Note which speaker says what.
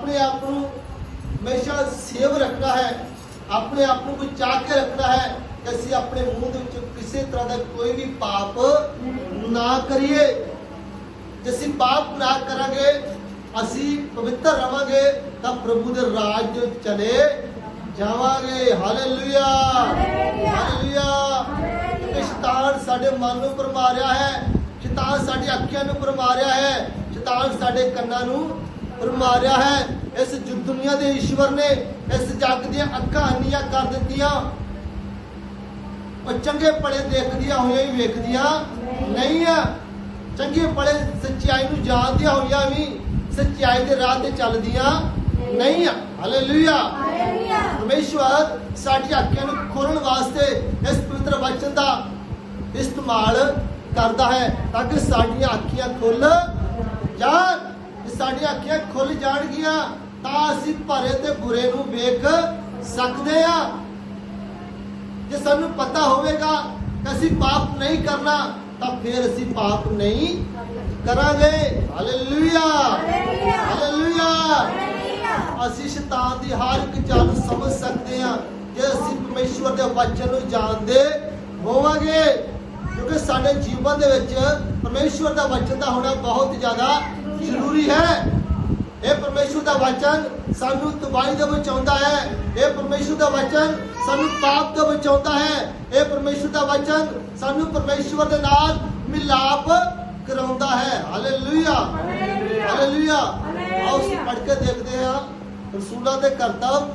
Speaker 1: ਆਪਣੇ ਆਪ ਨੂੰ ਹਮੇਸ਼ਾ ਸੇਵ ਰੱਖਣਾ ਹੈ ਆਪਣੇ ਆਪ ਨੂੰ ਬਚਾ ਕੇ ਰੱਖਣਾ ਹੈ ਕਿ ਅਸੀਂ ਆਪਣੇ ਮੂੰਹ ਦੇ ਵਿੱਚ ਕਿਸੇ ਤਰ੍ਹਾਂ ਦਾ ਕੋਈ ਵੀ ਪਾਪ ਨਾ ਕਰੀਏ। ਜੇ ਅਸੀਂ ਪਾਪ ਨਾ ਕਰਾਂਗੇ ਅਸੀਂ ਪਵਿੱਤਰ ਰਵਾਂਗੇ ਤਾਂ ਪ੍ਰਭੂ ਦੇ ਰਾਜ ਦੇ ਵਿੱਚ ਚਲੇ ਜਾਵਾਂਗੇ। ਹਾਲੇਲੂਇਆ ਹਾਲੇਲੂਇਆ ਸ਼ੈਤਾਨ ਸਾਡੇ ਮਨ ਨੂੰ ਭਰਮਾ ਰਿਹਾ ਹੈ ਸ਼ੈਤਾਨ ਸਾਡੀ ਅੱਖਾਂ ਨੂੰ ਭਰਮਾ ਰਿਹਾ ਹੈ ਸ਼ੈਤਾਨ ਸਾਡੇ ਕੰਨਾਂ ਨੂੰ ਰਿਹਾ ਹੈ। ਇਸ ਦੁਨੀਆ ਦੇ ਈਸ਼ਵਰ ਨੇ ਇਸ ਜੱਗ ਦੀਆਂ ਅੱਖਾਂ ਅੰਨੀਆਂ ਕਰ ਦਿੱਤੀਆਂ। ਉਹ ਚੰਗੇ ਭਲੇ ਦੇਖਦੀਆਂ ਹੋਈਆਂ ਵੀ ਵੇਖਦੀਆਂ। ਨਹੀਂ ਆ। ਚੰਗੇ ਭਲੇ ਸੱਚਾਈ ਨੂੰ ਜਾਣਦੀਆਂ ਹੋਈਆਂ ਵੀ ਸੱਚਾਈ ਦੇ ਰਾਹ ਤੇ ਚੱਲਦੀਆਂ। ਨਹੀਂ ਆ। ਹਾਲੇਲੂਇਆ ਪਰਮੇਸ਼ਵਰ ਸਾਡੀ ਅੱਖਾਂ ਨੂੰ ਖੋਲਣ ਵਾਸਤੇ ਇਸ ਪਵਿੱਤਰ ਵਚਨ ਦਾ ਇਸਤੇਮਾਲ ਕਰਦਾ ਹੈ ਤਾਂ ਕਿ ਸਾਡੀਆਂ ਅੱਖੀਆਂ ਖੁੱਲ ਜਾਣ। ਜੇ ਸਾਡੀਆਂ ਅੱਖੀਆਂ ਖੁੱਲ ਜਾਣਗੀਆਂ ਤਾਂ ਅਸੀਂ ਭਰੇ ਤੇ ਬੁਰੇ ਨੂੰ ਵੇਖ ਸਕਦੇ ਹਾਂ ਜੇ ਸਾਨੂੰ ਪਤਾ ਹੋਵੇਗਾ ਕਿ ਅਸੀਂ ਪਾਪ ਨਹੀਂ ਕਰਨਾ ਤਾਂ ਫਿਰ ਅਸੀਂ ਪਾਪ ਨਹੀਂ ਕਰਾਂਗੇ। ਹਾਲੇਲੂਇਆ। ਹਾਲੇਲੂਇਆ। ਅਸੀਂ ਸ਼ੈਤਾਨ ਦੀ ਹਰ ਇੱਕ ਚਾਲ ਸਮਝ ਸਕਦੇ ਹਾਂ ਜੇ ਅਸੀਂ ਪਰਮੇਸ਼ਵਰ ਦੇ ਵਚਨ ਨੂੰ ਜਾਣਦੇ ਹੋਵਾਂਗੇ ਕਿਉਂਕਿ ਸਾਡੇ ਜੀਵਨ ਦੇ ਵਿੱਚ ਪਰਮੇਸ਼ਵਰ ਦਾ ਵਚਨ ਦਾ ਹੋਣਾ ਬਹੁਤ ਜ਼ਿਆਦਾ ਜ਼ਰੂਰੀ ਹੈ। ਇਹ ਪਰਮੇਸ਼ਵਰ ਦਾ ਵਚਨ ਸਾਨੂੰ ਤਬਾਹੀ ਤੋਂ ਬਚਾਉਂਦਾ ਹੈ। ਇਹ ਪਰਮੇਸ਼ਵਰ ਦਾ ਵਚਨ ਸਾਨੂੰ ਪਾਪ ਤੋਂ ਬਚਾਉਂਦਾ ਹੈ। ਇਹ ਪਰਮੇਸ਼ਵਰ ਦਾ ਵਚਨ ਸਾਨੂੰ ਪਰਮੇਸ਼ਵਰ ਦੇ ਨਾਲ ਮਿਲਾਪ ਕਰਾਉਂਦਾ ਹੈ। ਹਾਲੇਲੂਇਆ ਹਾਲੇਲੂਇਆ ਆਓ ਅਸੀਂ ਪੜ੍ਹ ਕੇ ਦੇਖਦੇ ਹਾਂ। ਰਸੂਲਾਂ ਦੇ ਕਰਤੱਵ